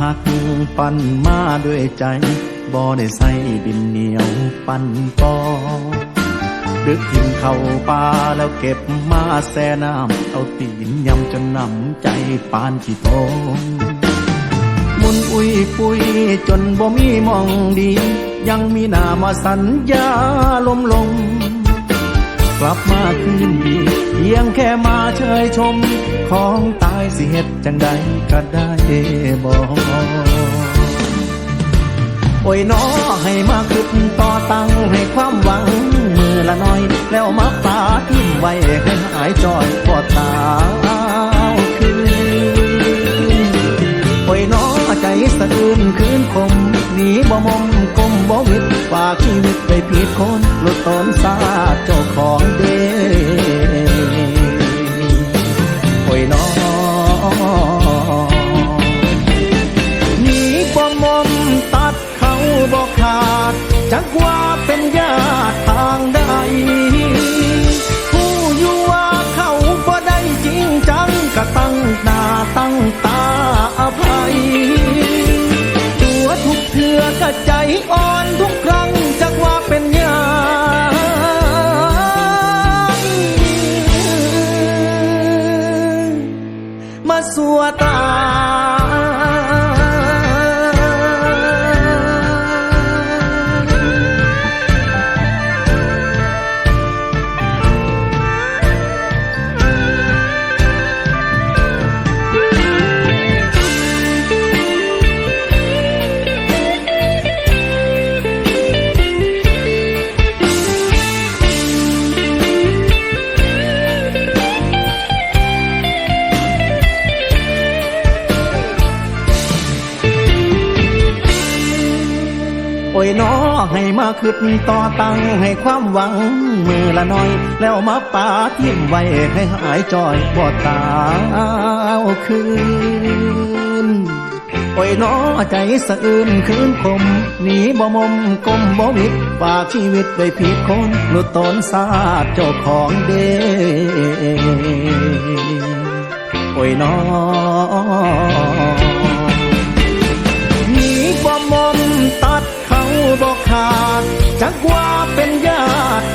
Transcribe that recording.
หักปันมาด้วยใจบ่ได้ใส่ดินเหนียวปันปอดึกกินเข้าป่าแล้วเก็บมาแซ่น้ำเอาตีนยำจนนำใจปานขี้โตงมุนอุ้ยปุยจนบ่มีมองดี ยังมีหน้ามาสัญญาลมลง กลับมาคืนดี เพียงแค่มาเชยชม ของตายสิเหตุจังใดก็ได้บอกโอ้ยน้อให้มาคืดต่อตังให้ความหวัง มือละน้อย แล้วมาปาทิ้งไว้ให้หายจอยปอดตาคืนโอ้ยน้อใจสะอื้นคืนคม หนีบ่มมกลมบ่วิดฝากชีวิตไปผิดคนหลุดตนซาเจ้าของเด้โอ้ยน้อหนีบ่มมตัดเขาบ่ขาดจักว่าเป็นญาติทาง ยน้อให้มาคืดต่อตังให้ความหวังมือละน้อย แล้วมาปาทิ่มไว้ให้หายจอยบ่ตาวคืนโอ้ยน้อใจสะอื้นคืนคมหนีบ่มมกลมบ่วิดฝากชีวิตไว้ผิดคนหลุดตนสาดเจ้าของเด้โอ้ยน้อ จักว่าเป็นญาติ